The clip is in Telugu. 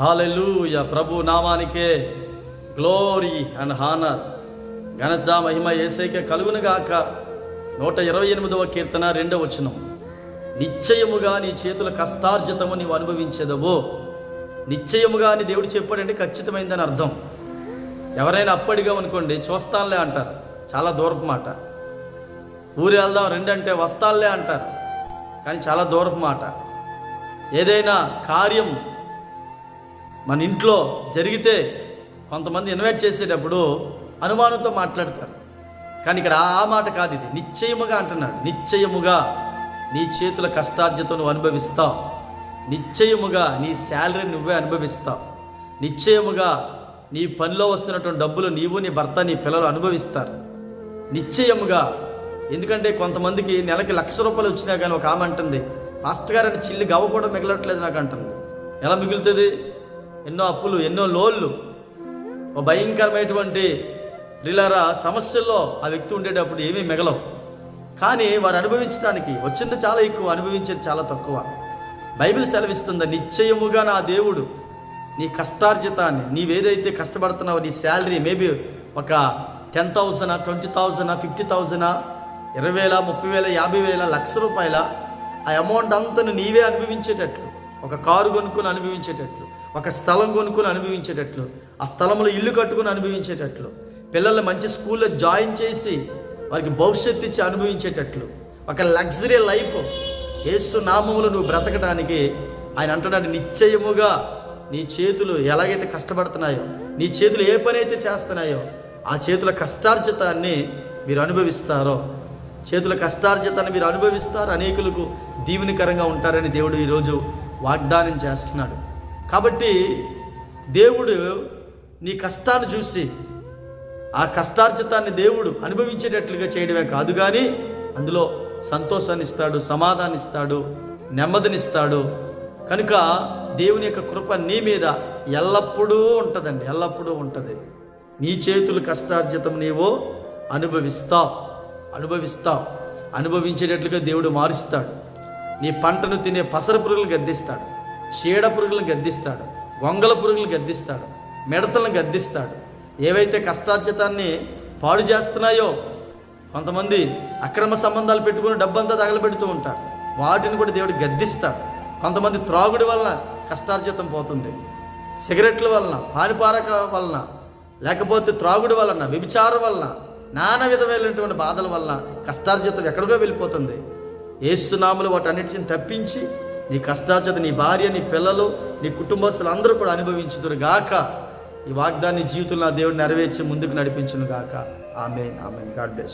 హాలెలూయ ప్రభు నామానికే గ్లోరీ అండ్ హానర్ ఘనత మహిమ ఏసైకే కలుగునుగాక నూట ఇరవై ఎనిమిదవ కీర్తన రెండవ వచనం నిశ్చయముగా నీ చేతుల కష్టార్జితము నీవు అనుభవించేదవో. నిశ్చయముగా అని దేవుడు చెప్పాడంటే ఖచ్చితమైందని అర్థం. ఎవరైనా అప్పడిగా అనుకోండి చూస్తానులే అంటారు. చాలా దూరపు మాట. ఊరు వెళ్దాం రెండంటే వస్తానులే అంటారు. కానీ చాలా దూరపు మాట. ఏదైనా కార్యం మన ఇంట్లో జరిగితే కొంతమంది ఇన్వైట్ చేసేటప్పుడు అనుమానంతో మాట్లాడతారు. కానీ ఇక్కడ ఆ మాట కాదు ఇది. నిశ్చయముగా అంటున్నాడు. నిశ్చయముగా నీ చేతుల కష్టార్జితం నువ్వు అనుభవిస్తావు. నిశ్చయముగా నీ శాలరీ నువ్వే అనుభవిస్తావు. నిశ్చయముగా నీ పనిలో వస్తున్నటువంటి డబ్బులు నీవు నీ భర్త నీ పిల్లలు అనుభవిస్తారు. నిశ్చయముగా ఎందుకంటే కొంతమందికి నెలకి లక్ష రూపాయలు వచ్చినా కానీ ఒక ఆమె అంటుంది మాస్టర్ గారని చిల్లి గవ్వ కూడా మిగలట్లేదు నాకు అంటుంది. ఎలా మిగులుతుంది? ఎన్నో అప్పులు ఎన్నో లోన్లు. ఓ భయంకరమైనటువంటి లీలారా సమస్యల్లో ఆ వ్యక్తి ఉండేటప్పుడు ఏమీ మిగలవు. కానీ వారు అనుభవించడానికి వచ్చింది చాలా ఎక్కువ అనుభవించేది చాలా తక్కువ. బైబిల్ సెలవిస్తుంది నిశ్చయముగా నా దేవుడు నీ కష్టార్జితాన్ని నీవేదైతే కష్టపడుతున్నావో నీ శాలరీ మేబీ ఒక ten thousand twenty thousand fifty థౌజండా ఇరవై వేల ముప్పై వేల యాభై వేల లక్ష రూపాయల ఆ అమౌంట్ అంతను నీవే అనుభవించేటట్లు. ఒక కారు కొనుక్కొని అనుభవించేటట్లు. ఒక స్థలం కొనుక్కొని అనుభవించేటట్లు ఆ స్థలంలో ఇల్లు కట్టుకొని అనుభవించేటట్లు పిల్లల్ని మంచి స్కూల్లో జాయిన్ చేసి వారికి భవిష్యత్తు ఇచ్చి అనుభవించేటట్లు ఒక లగ్జరీ లైఫ్. ఏసు నామములు నువ్వు బ్రతకడానికి ఆయన అంటున్నాడు నిశ్చయముగా నీ చేతులు ఎలాగైతే కష్టపడుతున్నాయో నీ చేతులు ఏ పని అయితే చేస్తున్నాయో ఆ చేతుల కష్టార్జితాన్ని మీరు అనుభవిస్తారో చేతుల కష్టార్జితాన్ని మీరు అనుభవిస్తారు అనేకులకు దీవెనికరంగా ఉంటారని దేవుడు ఈరోజు వాగ్దానం చేస్తున్నాడు. కాబట్టి దేవుడు నీ కష్టాన్ని చూసి ఆ కష్టార్జితాన్ని దేవుడు అనుభవించేటట్లుగా చేయడమే కాదు కానీ అందులో సంతోషాన్ని ఇస్తాడు సమాధాన్ని ఇస్తాడు నెమ్మదినిస్తాడు కనుక దేవుని యొక్క కృప నీ మీద ఎల్లప్పుడూ ఉంటుందండి ఎల్లప్పుడూ ఉంటుంది. నీ చేతులు కష్టార్జితం నీవు అనుభవిస్తావు అనుభవిస్తావు. అనుభవించేటట్లుగా దేవుడు మారుస్తాడు. నీ పంటను తినే పసరపురుగులు గద్దిస్తాడు. చీడ పురుగులను గద్దిస్తాడు వంగల పురుగులు గద్దిస్తాడు మిడతలను గద్దిస్తాడు. ఏవైతే కష్టార్జితాన్ని పాడు చేస్తున్నాయో కొంతమంది అక్రమ సంబంధాలు పెట్టుకుని డబ్బంతా తగలబెడుతూ ఉంటారు. వాటిని కూడా దేవుడు గద్దిస్తాడు. కొంతమంది త్రాగుడి వలన కష్టార్జితం పోతుంది. సిగరెట్ల వలన పానిపారక వలన లేకపోతే త్రాగుడి వలన వ్యభిచారం వలన నానా విధమైనటువంటి బాధల వలన కష్టార్జితం ఎక్కడికో వెళ్ళిపోతుంది. ఏసునాములు వాటన్నిటిని తప్పించి నీ కష్టాచత నీ భార్య నీ పిల్లలు నీ కుటుంబస్తులు అందరూ కూడా అనుభవించుదురు గాక. ఈ వాగ్దాన్ని జీవితంలో దేవుడు నెరవేర్చి ముందుకు నడిపించును గాక. ఆమె ఆమె గాడ్ బ్లెస్